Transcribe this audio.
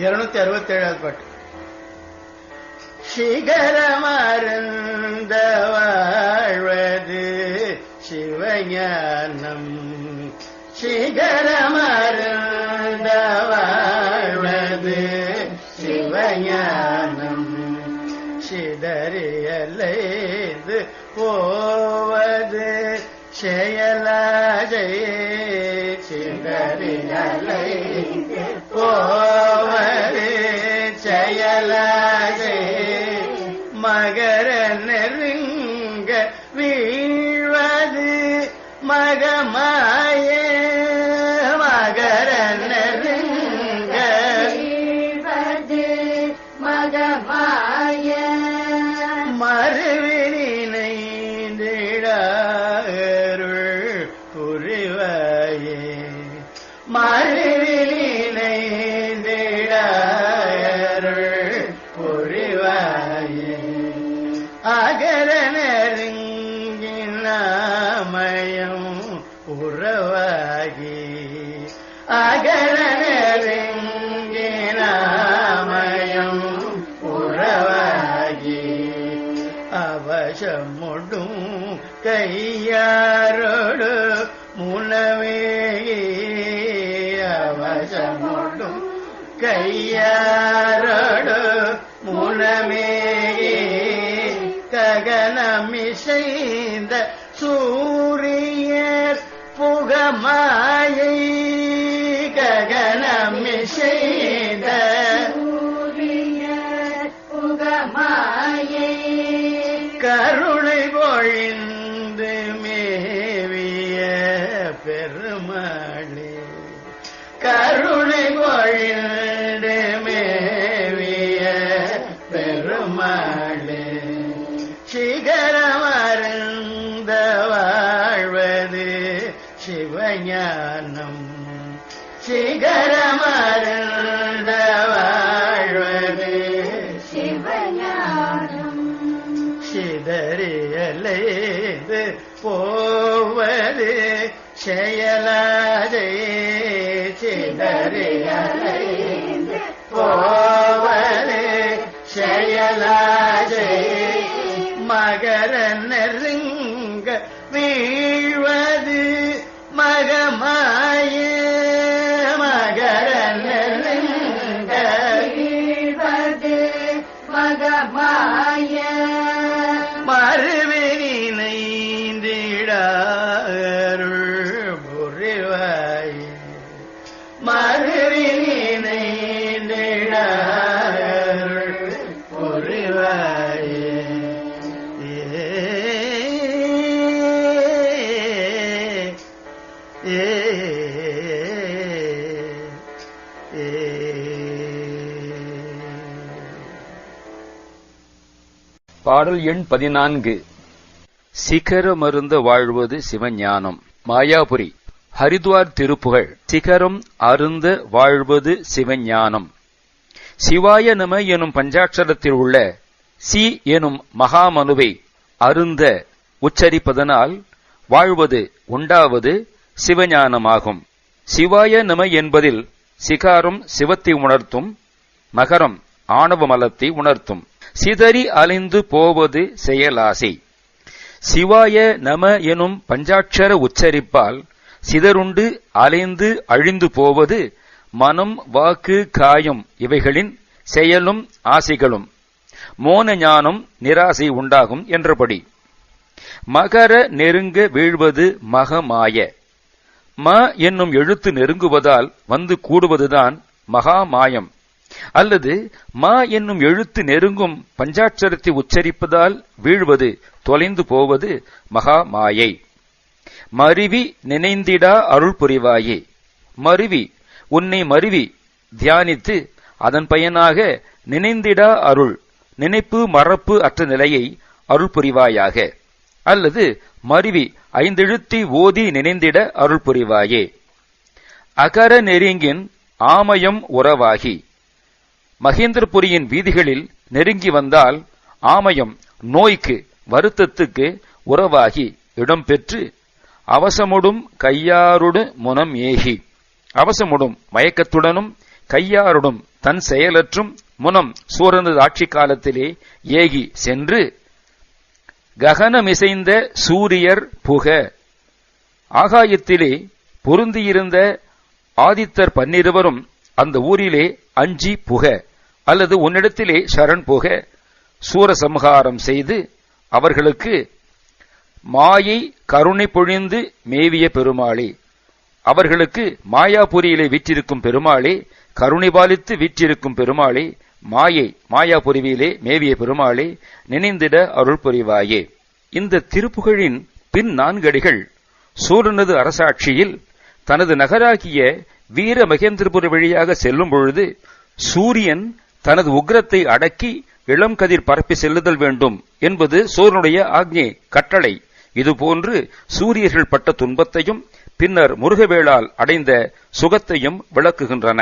இருநூத்தி அறுபத்தி ஏழாவது பாட்டு. சிகரமருந்த வாழ்வது சிவஞானம். சிகரமருந்தவாழ்வது சிவஞானம். சிதறியலைது போவது செயலாஜை சிதறியலை போ மகமாய புரிவையே. மறுவினை திடருள் புரிவையே. அகர நெருங்கின மயம் உறவாகி கையாரோடு முனவே அவசமோடும் கையாரோடு முனமே ககனமிசைந்த சூரிய புகமாயை கருணை பொழிந்து மேவிய பெருமாளே சிகரமருந்த வாழ்வது சிவஞானம் சிகரமருந்த வாழ்வது சிவஞானம் சிதறியலைந்து போவது செயலாதே சிதறியலைந்து போவது செயலாதே. மகர நெருங்க வீழ்வது மகமாய. மகர நெருங்க வீழ்வது மகமாய. பாடல் எண் பதினான்கு. சிகரமருந்த வாழ்வது சிவஞானம். மாயாபுரி. ஹரித்வார் திருப்புகழ். சிகரம் அருந்த வாழ்வது சிவஞானம். சிவாய நம எனும் பஞ்சாட்சரத்தில் உள்ள சி எனும் மகாமனுவை அருந்த உச்சரிப்பதனால் வாழ்வது உண்டாவது சிவஞானமாகும். சிவாய நம என்பதில் சிகாரம் சிவத்தை உணர்த்தும் மகரம் ஆணவ மலத்தை உணர்த்தும். சிதறி அலைந்து போவது செயலாசை. சிவாய நம எனும் பஞ்சாட்சர உச்சரிப்பால் சிதறுண்டு அலைந்து அழிந்து போவது மனம் வாக்கு காயம் இவைகளின் செயலும் ஆசைகளும். மோன ஞானம் நிராசை உண்டாகும் என்றபடி. மகர நெருங்க வீழ்வது மகமாய. ம என்னும் எழுத்து நெருங்குவதால் வந்து கூடுவதுதான் மகாமாயம் அல்லது மா என்னும் எழுத்து நெருங்கும் பஞ்சாட்சரத்தை உச்சரிப்பதால் வீழ்வது தொலைந்து போவது மகாமாயை மருவி நினைந்திடா அருள் புரிவாயே. மருவி உன்னை மருவி தியானித்து அதன் பயனாக நினைந்திடா அருள் நினைப்பு மறப்பு அற்ற நிலையை அருள் புரிவாயாக. அல்லது மருவி ஐந்தெழுத்தி ஓதி நினைந்திட அருள் புரிவாயே அகர நெருங்கின் ஆமயம் உறவாகி. மகேந்திரபுரியின் வீதிகளில் நெருங்கி வந்தால் ஆமயம் நோய்க்கு வருத்தத்துக்கு உறவாகி இடம்பெற்று அவசமுடும் கையாருடு முனம் ஏகி. அவசமுடும் மயக்கத்துடனும் கையாருடும் தன் செயலற்றும் முனம் சூரந்தது ஆட்சி காலத்திலே ஏகி சென்று ககனமிசைந்த சூரியர் புக. ஆகாயத்திலே பொருந்தியிருந்த ஆதித்தர் பன்னிருவரும் அந்த ஊரிலே அஞ்சி புக அல்லது உன்னிடத்திலே சரண் புக. சூரசம்ஹாரம் செய்து அவர்களுக்கு மாயை கருணை பொழிந்து மேவிய பெருமாளே. அவர்களுக்கு மாயாபுரியிலே விற்றிருக்கும் பெருமாளே கருணை பாலித்து வீற்றிருக்கும் பெருமாளே மாயை மாயாபுரிவிலே மேவிய பெருமாளே நினைந்திட அருள் புரிவாயே. இந்த திருப்புகழின் பின் நான்கடிகள் சூரனது அரசாட்சியில் தனது நகராகிய வீர மகேந்திரபுர வழியாக செல்லும் பொழுது சூரியன் தனது உக்ரத்தை அடக்கி இளம் கதிர் பரப்பி செல்லுதல் வேண்டும் என்பது சூரனுடைய ஆக்ஞை கட்டளை. இதுபோன்று சூரியர்கள் பட்ட துன்பத்தையும் பின்னர் முருகவேளால் அடைந்த சுகத்தையும் விளக்குகின்றன.